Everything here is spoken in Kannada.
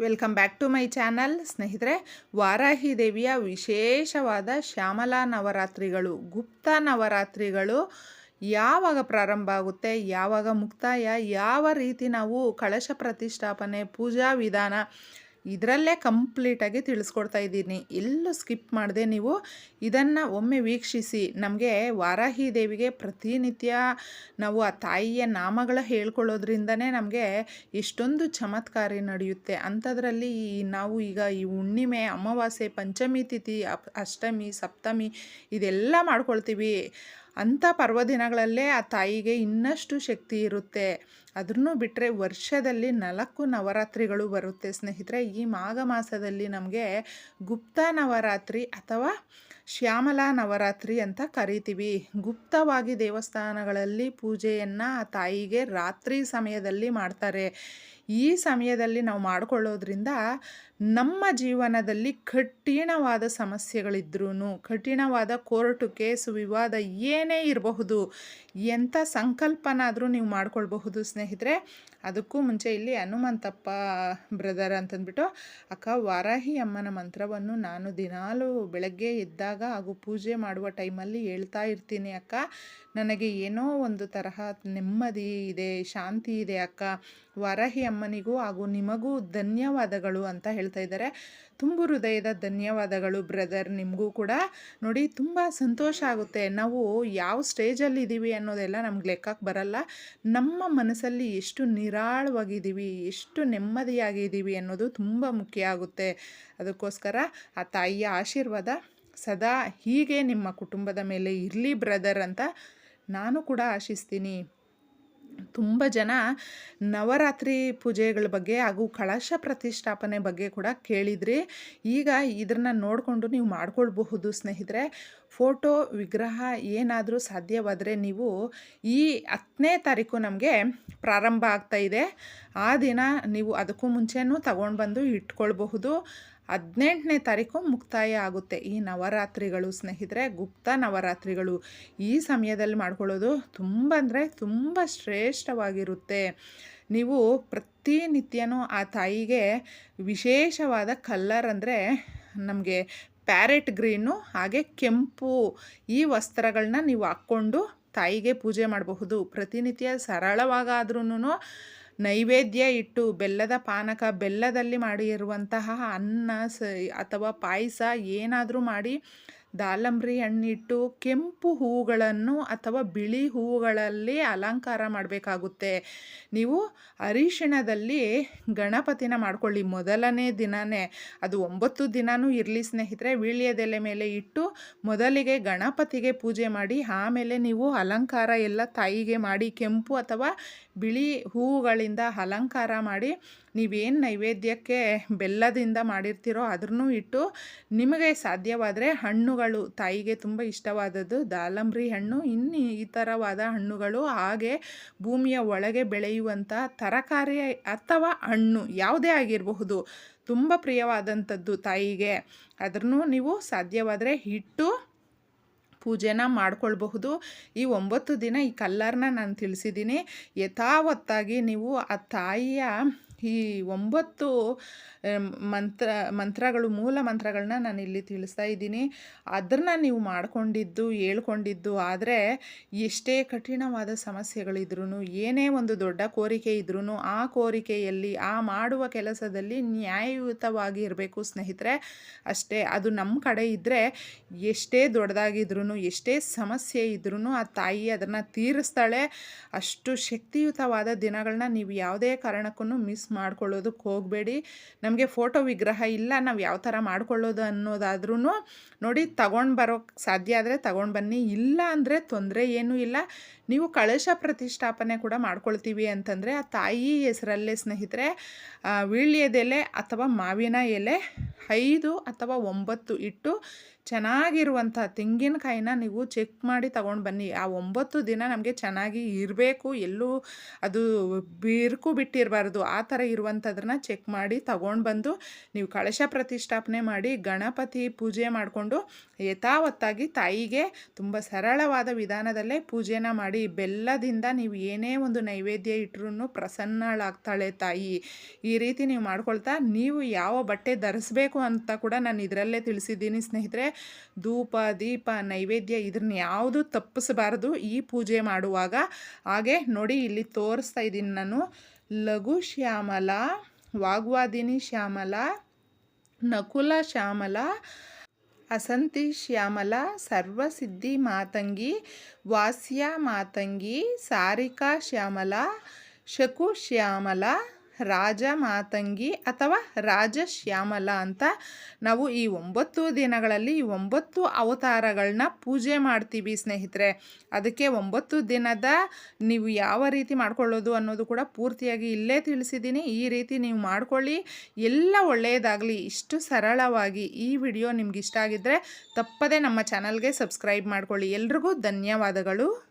Welcome back to my channel. ಸ್ನೇಹಿತರೆ, ವಾರಾಹಿ ದೇವಿಯ ವಿಶೇಷವಾದ ಶ್ಯಾಮಲಾ ನವರಾತ್ರಿಗಳು, ಗುಪ್ತ ನವರಾತ್ರಿಗಳು ಯಾವಾಗ ಪ್ರಾರಂಭ ಆಗುತ್ತೆ, ಯಾವಾಗ ಮುಕ್ತಾಯ, ಯಾವ ರೀತಿ ನಾವು ಕಳಶ ಪ್ರತಿಷ್ಠಾಪನೆ, ಪೂಜಾ ವಿಧಾನ ಇದರಲ್ಲೇ ಕಂಪ್ಲೀಟಾಗಿ ತಿಳಿಸ್ಕೊಡ್ತಾ ಇದ್ದೀನಿ. ಎಲ್ಲೂ ಸ್ಕಿಪ್ ಮಾಡದೆ ನೀವು. ಇದನ್ನು ಒಮ್ಮೆ ವೀಕ್ಷಿಸಿ. ನಮಗೆ ವಾರಾಹಿ ದೇವಿಗೆ ಪ್ರತಿನಿತ್ಯ ನಾವು ಆ ತಾಯಿಯ ನಾಮಗಳ ಹೇಳ್ಕೊಳ್ಳೋದ್ರಿಂದನೇ ನಮಗೆ ಎಷ್ಟೊಂದು ಚಮತ್ಕಾರಿ ನಡೆಯುತ್ತೆ. ಅಂಥದ್ರಲ್ಲಿ ನಾವು ಈಗ ಈ ಹುಣ್ಣಿಮೆ, ಅಮಾವಾಸ್ಯೆ, ಪಂಚಮಿ ತಿಥಿ ಅಷ್ಟಮಿ, ಸಪ್ತಮಿ ಇದೆಲ್ಲ ಮಾಡ್ಕೊಳ್ತೀವಿ. ಅಂಥ ಪರ್ವದಿನಗಳಲ್ಲೇ ಆ ತಾಯಿಗೆ ಇನ್ನಷ್ಟು ಶಕ್ತಿ ಇರುತ್ತೆ. ಅದನ್ನು ಬಿಟ್ಟರೆ ವರ್ಷದಲ್ಲಿ ನಾಲ್ಕು ನವರಾತ್ರಿಗಳು ಬರುತ್ತೆ ಸ್ನೇಹಿತರೆ. ಈ ಮಾಘ ಮಾಸದಲ್ಲಿ ನಮಗೆ ಗುಪ್ತ ನವರಾತ್ರಿ ಅಥವಾ ಶ್ಯಾಮಲಾ ನವರಾತ್ರಿ ಅಂತ ಕರಿತೀವಿ. ಗುಪ್ತವಾಗಿ ದೇವಸ್ಥಾನಗಳಲ್ಲಿ ಪೂಜೆಯನ್ನು ಆ ತಾಯಿಗೆ ರಾತ್ರಿ ಸಮಯದಲ್ಲಿ ಮಾಡ್ತಾರೆ. ಈ ಸಮಯದಲ್ಲಿ ನಾವು ಮಾಡಿಕೊಳ್ಳೋದ್ರಿಂದ ನಮ್ಮ ಜೀವನದಲ್ಲಿ ಕಠಿಣವಾದ ಸಮಸ್ಯೆಗಳಿದ್ರೂ ಕಠಿಣವಾದ ಕೋರ್ಟು ಕೇಸು ವಿವಾದ ಏನೇ ಇರಬಹುದು, ಎಂಥ ಸಂಕಲ್ಪನಾದರೂ ನೀವು ಮಾಡಿಕೊಳ್ಬಹುದು ಸ್ನೇಹಿತರೆ. ಅದಕ್ಕೂ ಮುಂಚೆ ಇಲ್ಲಿ ಹನುಮಂತಪ್ಪ ಬ್ರದರ್ ಅಂತಂದ್ಬಿಟ್ಟು, ಅಕ್ಕ, ವಾರಾಹಿ ಅಮ್ಮನ ಮಂತ್ರವನ್ನು ನಾನು ದಿನಾಲೂ ಬೆಳಗ್ಗೆ ಎದ್ದಾಗ ಹಾಗೂ ಪೂಜೆ ಮಾಡುವ ಟೈಮಲ್ಲಿ ಹೇಳ್ತಾ ಇರ್ತೀನಿ ಅಕ್ಕ. ನನಗೆ ಏನೋ ಒಂದು ತರಹ ನೆಮ್ಮದಿ ಇದೆ, ಶಾಂತಿ ಇದೆ ಅಕ್ಕ. ವಾರಾಹಿ ಅಮ್ಮನಿಗೂ ಹಾಗೂ ನಿಮಗೂ ಧನ್ಯವಾದಗಳು ಅಂತ ಹೇಳ್ತಾ ಇದ್ದಾರೆ. ತುಂಬು ಹೃದಯದ ಧನ್ಯವಾದಗಳು ಬ್ರದರ್, ನಿಮಗೂ ಕೂಡ. ನೋಡಿ, ತುಂಬ ಸಂತೋಷ ಆಗುತ್ತೆ. ನಾವು ಯಾವ ಸ್ಟೇಜಲ್ಲಿ ಇದ್ದೀವಿ ಅನ್ನೋದೆಲ್ಲ ನಮ್ಗೆ ಲೆಕ್ಕಕ್ಕೆ ಬರಲ್ಲ. ನಮ್ಮ ಮನಸ್ಸಲ್ಲಿ ಎಷ್ಟು ನಿರಾಳವಾಗಿದ್ದೀವಿ, ಎಷ್ಟು ನೆಮ್ಮದಿಯಾಗಿದ್ದೀವಿ ಅನ್ನೋದು ತುಂಬ ಮುಖ್ಯ ಆಗುತ್ತೆ. ಅದಕ್ಕೋಸ್ಕರ ಆ ತಾಯಿಯ ಆಶೀರ್ವಾದ ಸದಾ ಹೀಗೆ ನಿಮ್ಮ ಕುಟುಂಬದ ಮೇಲೆ ಇರಲಿ ಬ್ರದರ್ ಅಂತ ನಾನು ಕೂಡ ಆಶಿಸ್ತೀನಿ. ತುಂಬ ಜನ ನವರಾತ್ರಿ ಪೂಜೆಗಳ ಬಗ್ಗೆ ಹಾಗೂ ಕಳಶ ಪ್ರತಿಷ್ಠಾಪನೆ ಬಗ್ಗೆ ಕೂಡ ಕೇಳಿದ್ರಿ. ಈಗ ಇದನ್ನು ನೋಡಿಕೊಂಡು ನೀವು ಮಾಡ್ಕೊಳ್ಬಹುದು ಸ್ನೇಹಿತರೆ. ಫೋಟೋ ವಿಗ್ರಹ ಏನಾದರೂ ಸಾಧ್ಯವಾದರೆ ನೀವು ಈ ಹತ್ತನೇ ತಾರೀಕು ನಮಗೆ ಪ್ರಾರಂಭ ಆಗ್ತಾ ಇದೆ. ಆ ದಿನ ನೀವು ಅದಕ್ಕೂ ಮುಂಚೆನೂ ತಗೊಂಡು ಬಂದು ಇಟ್ಕೊಳ್ಬಹುದು. ಹದಿನೆಂಟನೇ ತಾರೀಕು ಮುಕ್ತಾಯ ಆಗುತ್ತೆ. ಈ ನವರಾತ್ರಿಗಳು ಸ್ನೇಹಿತರೆ, ಗುಪ್ತ ನವರಾತ್ರಿಗಳು ಈ ಸಮಯದಲ್ಲಿ ಮಾಡ್ಕೊಳ್ಳೋದು ತುಂಬ ಅಂದರೆ ತುಂಬ ಶ್ರೇಷ್ಠವಾಗಿರುತ್ತೆ. ನೀವು ಪ್ರತಿನಿತ್ಯನೂ ಆ ತಾಯಿಗೆ ವಿಶೇಷವಾದ ಕಲ್ಲರ್ ಅಂದರೆ ನಮಗೆ ಪ್ಯಾರೆಟ್ ಗ್ರೀನು, ಹಾಗೆ ಕೆಂಪು ಈ ವಸ್ತ್ರಗಳನ್ನ ನೀವು ಹಾಕ್ಕೊಂಡು ತಾಯಿಗೆ ಪೂಜೆ ಮಾಡಬಹುದು. ಪ್ರತಿನಿತ್ಯ ಸರಳವಾಗಾದ್ರೂ ನೈವೇದ್ಯ ಇಟ್ಟು ಬೆಲ್ಲದ ಪಾನಕ ಬೆಲ್ಲದಲ್ಲಿ ಮಾಡಿರುವಂತಹ ಅನ್ನ ಸ ಅಥವಾ ಪಾಯಸ ಏನಾದರೂ ಮಾಡಿ ದಾಳಂಬ್ರಿ ಹಣ್ಣಿಟ್ಟು ಕೆಂಪು ಹೂಗಳನ್ನು ಅಥವಾ ಬಿಳಿ ಹೂವುಗಳಲ್ಲಿ ಅಲಂಕಾರ ಮಾಡಬೇಕಾಗುತ್ತೆ. ನೀವು ಅರಿಶಿಣದಲ್ಲಿ ಗಣಪತಿನ ಮಾಡ್ಕೊಳ್ಳಿ ಮೊದಲನೇ ದಿನವೇ ಅದು ಒಂಬತ್ತು ದಿನವೂ ಇರಲಿ ಸ್ನೇಹಿತರೆ, ವೀಳ್ಯದೆಲೆ ಮೇಲೆ ಇಟ್ಟು ಮೊದಲಿಗೆ ಗಣಪತಿಗೆ ಪೂಜೆ ಮಾಡಿ, ಆಮೇಲೆ ನೀವು ಅಲಂಕಾರ ಎಲ್ಲ ತಾಯಿಗೆ ಮಾಡಿ, ಕೆಂಪು ಅಥವಾ ಬಿಳಿ ಹೂವುಗಳಿಂದ ಅಲಂಕಾರ ಮಾಡಿ ನೀವೇನು ನೈವೇದ್ಯಕ್ಕೆ ಬೆಲ್ಲದಿಂದ ಮಾಡಿರ್ತೀರೋ ಅದನ್ನು ಇಟ್ಟು ನಿಮಗೆ ಸಾಧ್ಯವಾದರೆ ಹಣ್ಣುಗಳು, ತಾಯಿಗೆ ತುಂಬ ಇಷ್ಟವಾದದ್ದು ದಾಲಂಬ್ರಿ ಹಣ್ಣು, ಇನ್ನು ಈ ಥರವಾದ ಹಣ್ಣುಗಳು ಹಾಗೆ ಭೂಮಿಯ ಒಳಗೆ ಬೆಳೆಯುವಂಥ ತರಕಾರಿ ಅಥವಾ ಹಣ್ಣು ಯಾವುದೇ ಆಗಿರಬಹುದು, ತುಂಬ ಪ್ರಿಯವಾದಂಥದ್ದು ತಾಯಿಗೆ. ಅದನ್ನು ನೀವು ಸಾಧ್ಯವಾದರೆ ಹಿಟ್ಟು ಪೂಜೆನ ಮಾಡ್ಕೊಳ್ಬಹುದು. ಈ ಒಂಬತ್ತು ದಿನ ಈ ಕಲ್ಲರ್ನ ನಾನು ತಿಳಿಸಿದ್ದೀನಿ ಯಥಾವತ್ತಾಗಿ ನೀವು ಆ ತಾಯಿಯ ಈ ಒಂಬತ್ತು ಮಂತ್ರ, ಮಂತ್ರಗಳು, ಮೂಲ ಮಂತ್ರಗಳನ್ನ ನಾನು ಇಲ್ಲಿ ತಿಳಿಸ್ತಾ ಇದ್ದೀನಿ. ಅದನ್ನು ನೀವು ಮಾಡಿಕೊಂಡಿದ್ದು, ಹೇಳ್ಕೊಂಡಿದ್ದು ಆದರೆ ಎಷ್ಟೇ ಕಠಿಣವಾದ ಸಮಸ್ಯೆಗಳಿದ್ರೂ ಏನೇ ಒಂದು ದೊಡ್ಡ ಕೋರಿಕೆ ಇದ್ರೂ ಆ ಕೋರಿಕೆಯಲ್ಲಿ, ಆ ಮಾಡುವ ಕೆಲಸದಲ್ಲಿ ನ್ಯಾಯಯುತವಾಗಿ ಇರಬೇಕು ಸ್ನೇಹಿತರೆ. ಅಷ್ಟೇ, ಅದು ನಮ್ಮ ಕಡೆ ಇದ್ದರೆ ಎಷ್ಟೇ ದೊಡ್ಡದಾಗಿದ್ರೂ ಎಷ್ಟೇ ಸಮಸ್ಯೆ ಇದ್ರೂ ಆ ತಾಯಿ ಅದನ್ನು ತೀರಿಸ್ತಾಳೆ. ಅಷ್ಟು ಶಕ್ತಿಯುತವಾದ ದಿನಗಳನ್ನ ನೀವು ಯಾವುದೇ ಕಾರಣಕ್ಕೂ ಮಿಸ್ ಮಾಡ್ಕೊಳ್ಳೋದಕ್ಕೆ ಹೋಗಬೇಡಿ. ನಮಗೆ ಫೋಟೋ ವಿಗ್ರಹ ಇಲ್ಲ, ನಾವು ಯಾವ ಥರ ಮಾಡ್ಕೊಳ್ಳೋದು ಅನ್ನೋದಾದ್ರೂ ನೋಡಿ ತಗೊಂಡು ಬರೋಕ್ಕೆ ಸಾಧ್ಯ ಆದರೆ ತಗೊಂಡು ಬನ್ನಿ. ಇಲ್ಲ ಅಂದರೆ ತೊಂದರೆ ಏನೂ ಇಲ್ಲ. ನೀವು ಕಳಶ ಪ್ರತಿಷ್ಠಾಪನೆ ಕೂಡ ಮಾಡ್ಕೊಳ್ತೀವಿ ಅಂತಂದರೆ ಆ ತಾಯಿ ಹೆಸರಲ್ಲೇ ಸ್ನೇಹಿತರೆ ವೀಳ್ಯದೆಲೆ ಅಥವಾ ಮಾವಿನ ಎಲೆ ಐದು ಅಥವಾ ಒಂಬತ್ತು ಇಟ್ಟು ಚೆನ್ನಾಗಿರುವಂಥ ತೆಂಗಿನಕಾಯಿನ ನೀವು ಚೆಕ್ ಮಾಡಿ ತಗೊಂಡು ಬನ್ನಿ. ಆ ಒಂಬತ್ತು ದಿನ ನಮಗೆ ಚೆನ್ನಾಗಿ ಇರಬೇಕು. ಎಲ್ಲೂ ಅದು ಬಿರುಕು ಬಿಟ್ಟಿರಬಾರ್ದು. ಆ ಥರ ಇರುವಂಥದ್ರನ್ನ ಚೆಕ್ ಮಾಡಿ ತಗೊಂಡು ಬಂದು ನೀವು ಕಳಶ ಪ್ರತಿಷ್ಠಾಪನೆ ಮಾಡಿ ಗಣಪತಿ ಪೂಜೆ ಮಾಡಿಕೊಂಡು ಯಥಾವತ್ತಾಗಿ ತಾಯಿಗೆ ತುಂಬ ಸರಳವಾದ ವಿಧಾನದಲ್ಲೇ ಪೂಜೆನ ಮಾಡಿ ನೋಡಿ ಬೆಲ್ಲದಿಂದ ನೀವು ಏನೇ ಒಂದು ನೈವೇದ್ಯ ಇಟ್ಟರೂ ಪ್ರಸನ್ನಳಾಗ್ತಾಳೆ ತಾಯಿ. ಈ ರೀತಿ ನೀವು ಮಾಡ್ಕೊಳ್ತಾ ನೀವು ಯಾವ ಬಟ್ಟೆ ಧರಿಸ್ಬೇಕು ಅಂತ ಕೂಡ ನಾನು ಇದರಲ್ಲೇ ತಿಳಿಸಿದ್ದೀನಿ ಸ್ನೇಹಿತರೆ. ಧೂಪ, ದೀಪ, ನೈವೇದ್ಯ ಇದನ್ನ ಯಾವುದು ತಪ್ಪಿಸಬಾರ್ದು ಈ ಪೂಜೆ ಮಾಡುವಾಗ. ಹಾಗೆ ನೋಡಿ ಇಲ್ಲಿ ತೋರಿಸ್ತಾ ಇದ್ದೀನಿ ನಾನು. ಲಘು ಶ್ಯಾಮಲ, ವಾಗ್ವಾದಿನಿ ಶ್ಯಾಮಲ, ನಕುಲ ಶ್ಯಾಮಲ ಅಸಂತಿ ಶ್ಯಾಮಲ ಸರ್ವಸಿದ್ಧಿ ಮಾತಂಗಿ ವಾಸ್ಯ ಮಾತಂಗಿ ಸಾರಿಕಾ ಶ್ಯಾಮಲ ಶಕು ಶ್ಯಾಮಲ ರಾಜ ಮಾತಂಗಿ ಅಥವಾ ರಾಜ ಶ್ಯಾಮಲ ಅಂತ ನಾವು ಈ ಒಂಬತ್ತು ದಿನಗಳಲ್ಲಿ ಒಂಬತ್ತು ಅವತಾರಗಳನ್ನ ಪೂಜೆ ಮಾಡ್ತೀವಿ ಸ್ನೇಹಿತರೆ. ಅದಕ್ಕೆ ಒಂಬತ್ತು ದಿನದ ನೀವು ಯಾವ ರೀತಿ ಮಾಡ್ಕೊಳ್ಳೋದು ಅನ್ನೋದು ಕೂಡ ಪೂರ್ತಿಯಾಗಿ ಇಲ್ಲೇ ತಿಳಿಸಿದ್ದೀನಿ. ಈ ರೀತಿ ನೀವು ಮಾಡ್ಕೊಳ್ಳಿ. ಎಲ್ಲ ಒಳ್ಳೆಯದಾಗಲಿ. ಇಷ್ಟು ಸರಳವಾಗಿ ಈ ವಿಡಿಯೋ ನಿಮ್ಗೆ ಇಷ್ಟ ಆಗಿದ್ದರೆ ತಪ್ಪದೇ ನಮ್ಮ ಚಾನಲ್ಗೆ ಸಬ್ಸ್ಕ್ರೈಬ್ ಮಾಡ್ಕೊಳ್ಳಿ. ಎಲ್ರಿಗೂ ಧನ್ಯವಾದಗಳು.